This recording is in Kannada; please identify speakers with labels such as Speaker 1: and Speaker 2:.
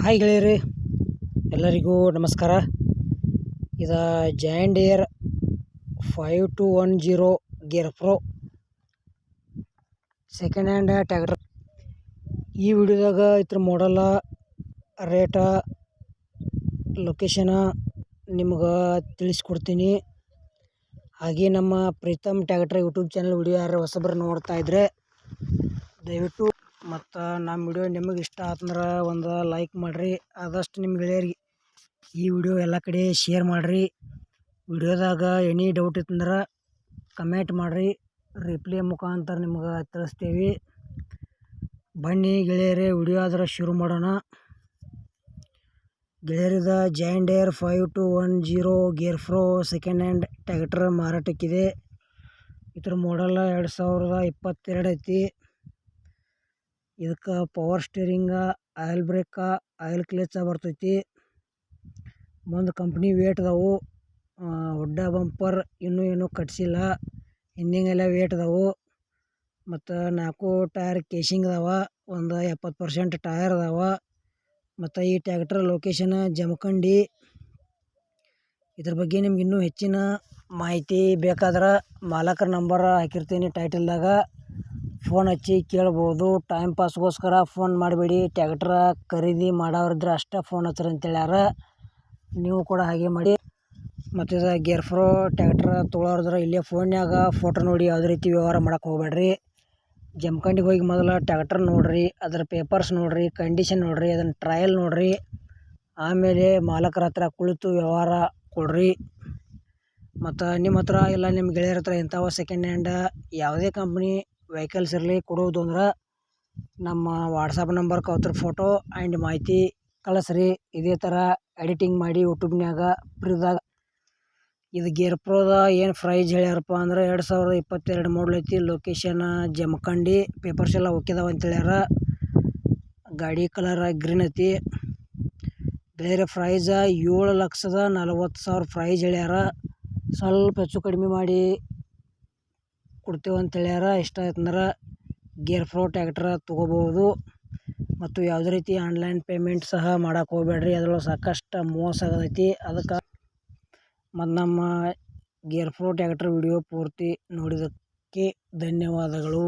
Speaker 1: ಹಾಯ್ ಗೆಳೆಯರಿ, ಎಲ್ಲರಿಗೂ ನಮಸ್ಕಾರ. ಇದು John Deere five two one zero gear pro second hand tractor ಈ ವಿಡಿಯೋದಾಗ ಇದ್ರ ಮಾಡಲ್ಲ ರೇಟ ಲೊಕೇಶನ ನಿಮ್ಗೆ ತಿಳಿಸ್ಕೊಡ್ತೀನಿ. ಹಾಗೆ ನಮ್ಮ Preetam tractor YouTube channel video ಯಾರು ಹೊಸಬ್ರು ನೋಡ್ತಾ ಇದ್ರೆ ದಯವಿಟ್ಟು ಮತ್ತು ನಮ್ಮ ವಿಡಿಯೋ ನಿಮಗೆ ಇಷ್ಟ ಆತಂದ್ರೆ ಒಂದು ಲೈಕ್ ಮಾಡಿರಿ. ಆದಷ್ಟು ನಿಮ್ಮ ಗೆಳೆಯರಿಗೆ ಈ ವಿಡಿಯೋ ಎಲ್ಲ ಕಡೆ ಶೇರ್ ಮಾಡಿರಿ. ವಿಡಿಯೋದಾಗ ಎನಿ ಡೌಟ್ ಇತ್ತಂದ್ರೆ ಕಮೆಂಟ್ ಮಾಡಿರಿ. ರಿಪ್ಲೈ ಮುಖಾಂತರ ನಿಮ್ಗೆ ತಿಳಿಸ್ತೀವಿ. ಬನ್ನಿ ಗೆಳೆಯರೇ, ವಿಡಿಯೋ ಆದ್ರೆ ಶುರು ಮಾಡೋಣ. ಗೆಳೆಯರಿದ John Deere five two one zero gear pro second hand tractor ಮಾರಾಟಕ್ಕಿದೆ. ಇದ್ರ ಮಾಡೆಲ್ಲ ಎರಡು ಸಾವಿರದ ಇಪ್ಪತ್ತೆರಡು ಐತಿ ಇದಕ್ಕೆ power steering oil brake oil clutch ಬರ್ತೈತಿ. ಮುಂದೆ ಕಂಪ್ನಿ ವೇಟ್ ಅದಾವು. ಒಡ್ಡ ಬಂಪರ್ ಇನ್ನೂ ಏನೂ ಕಟ್ಸಿಲ್ಲ. ಹಿಂದಿಂಗೆಲ್ಲ ವೇಟ್ ಅದಾವು. ಮತ್ತು ನಾಲ್ಕು ಟೈರ್ ಕೇಸಿಂಗ್ ಅದಾವ. ಒಂದು ಎಪ್ಪತ್ತು ಪರ್ಸೆಂಟ್ ಟೈರ್ ಅದಾವ. ಮತ್ತು ಈ ಟ್ಯಾಕ್ಟ್ರ್ ಲೊಕೇಶನ್ ಜಮಖಂಡಿ. ಇದ್ರ ಬಗ್ಗೆ ನಿಮ್ಗೆ ಇನ್ನೂ ಹೆಚ್ಚಿನ ಮಾಹಿತಿ ಬೇಕಾದ್ರೆ ಮಾಲಕರ ನಂಬರ್ ಹಾಕಿರ್ತೀನಿ ಟೈಟಲ್ದಾಗ ಫೋನ್ ಹಚ್ಚಿ ಕೇಳ್ಬೋದು ಟೈಮ್ ಪಾಸ್ಗೋಸ್ಕರ ಫೋನ್ ಮಾಡಬೇಡಿ ಟ್ಯಾಕ್ಟ್ರ ಖರೀದಿ ಮಾಡೋರಿದ್ರೆ ಅಷ್ಟೇ ಫೋನ್ ಹಚ್ಚಿರಿ ಅಂತೇಳ್ಯಾರ. ನೀವು ಕೂಡ ಹಾಗೆ ಮಾಡಿ. ಮತ್ತು ಇದು ಗೇರ್ ಫ್ರೋ ಟ್ಯಾಕ್ಟ್ರ ತೊಗೊಳೋರಿದ್ರೆ ಇಲ್ಲೇ ಫೋನ್ಯಾಗ ಫೋಟೋ ನೋಡಿ ಯಾವುದೇ ರೀತಿ ವ್ಯವಹಾರ ಮಾಡಕ್ಕೆ ಹೋಗ್ಬೇಡ್ರಿ ಜಮಖಂಡಿಗೆ ಹೋಗಿ ಮೊದಲು ಟ್ಯಾಕ್ಟ್ರ್ ನೋಡಿರಿ, ಅದ್ರ ಪೇಪರ್ಸ್ ನೋಡಿರಿ ಕಂಡೀಷನ್ ನೋಡಿರಿ ಅದನ್ನು ಟ್ರಯಲ್ ನೋಡಿರಿ. ಆಮೇಲೆ ಮಾಲಕರ ಹತ್ರ ಕುಳಿತು ವ್ಯವಹಾರ ಕೊಡ್ರಿ. ಮತ್ತು ನಿಮ್ಮ ಹತ್ರ ಇಲ್ಲ ನಿಮ್ಮ ಗೆಳೆಯರ ಹತ್ರ ಇಂಥವು ಸೆಕೆಂಡ್ ಹ್ಯಾಂಡ ಯಾವುದೇ ಕಂಪ್ನಿ ವೆಹಿಕಲ್ಸ್ ಇರಲಿ ಕೊಡುವುದು ಅಂದ್ರೆ ನಮ್ಮ ವಾಟ್ಸಪ್ ನಂಬರ್ ಅವ್ರ ಫೋಟೋ ಆ್ಯಂಡ್ ಮಾಹಿತಿ ಕಳಿಸ್ರಿ. ಇದೇ ಥರ ಎಡಿಟಿಂಗ್ ಮಾಡಿ ಯೂಟ್ಯೂಬ್ನ್ಯಾಗ ಫ್ರೀದಾಗ ಇದು ಗೇರ್ ಪ್ರೋದ ಏನು ಪ್ರೈಜ್ ಹೇಳ್ಯಾರಪ್ಪ ಅಂದ್ರೆ ಎರಡು ಸಾವಿರದ ಇಪ್ಪತ್ತೆರಡು ಮಾಡಲ್ ಐತಿ. ಲೊಕೇಶನ್ ಜಮಖಂಡಿ ಪೇಪರ್ಸ್ ಎಲ್ಲ ಒಕ್ಕಿದಾವ ಅಂತ ಹೇಳ್ಯಾರ. ಗಾಡಿ ಕಲರ್ ಗ್ರೀನ್ ಐತಿ. ಬೇರೆ ಪ್ರೈಸ ಏಳು ಲಕ್ಷದ ನಲವತ್ತು ಸಾವಿರ ಪ್ರೈಜ್ ಹೇಳ್ಯಾರ. ಸ್ವಲ್ಪ ಹೆಚ್ಚು ಕಡಿಮೆ ಮಾಡಿ. ಕೊಡ್ತೇವೆ ಅಂತ ಹೇಳ್ಯಾರ. ಇಷ್ಟ ಆಯ್ತಂದ್ರೆ ಗೇರ್ ಫ್ರೋ ಟ್ಯಾಕ್ಟ್ರ ತೊಗೋಬೋದು ಮತ್ತು ಯಾವುದೇ ರೀತಿ ಆನ್ಲೈನ್ ಪೇಮೆಂಟ್ ಸಹ ಮಾಡಕ್ಕೆ ಹೋಗ್ಬೇಡ್ರಿ. ಅದ್ರೊಳಗೆ ಸಾಕಷ್ಟು ಮೋಸ ಆಗತೈತಿ. ಅದಕ್ಕೆ ಮತ್ತು ನಮ್ಮ ಗೇರ್ ಫ್ರೋ ಟ್ಯಾಕ್ಟ್ರ್ ವಿಡಿಯೋ ಪೂರ್ತಿ ನೋಡಿದ್ದಕ್ಕೆ ಧನ್ಯವಾದಗಳು.